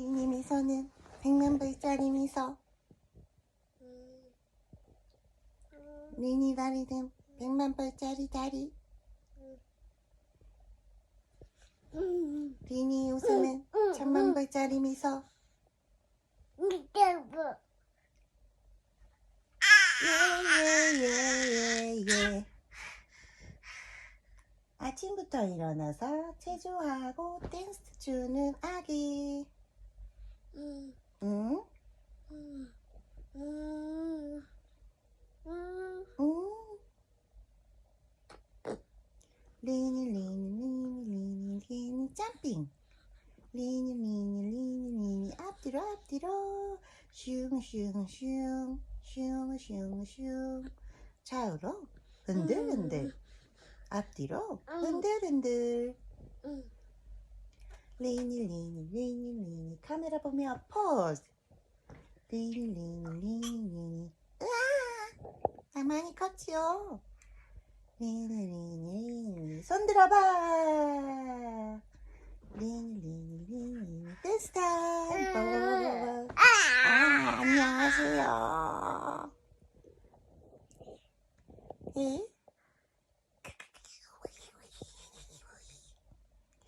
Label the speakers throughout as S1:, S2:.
S1: 리니 미소는 백만 불짜리 미소. 리니 다리는 백만 불짜리 다리. 리니 웃음은 천만 불짜리 미소. 예예 예 예. 아침부터 일어나서 체조하고 댄스 추는 아기. 리니 리니 리니 리니 리니 점핑. 리니 리니 리니 리니 앞뒤로 앞뒤로 슝슝슝 슝슝슝 좌우로 흔들흔들 앞뒤로 흔들흔들 리니 리니 리니 리니 카메라 보며 포즈 리니 리니 리니 리니 으아 나 많이 컸지요 리니 리니 리니 손 들어봐. 리니 리니 리니 댄스 타임. 빠바바바바. 아 안녕하세요. 예?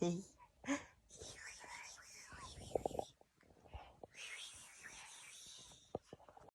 S1: 에이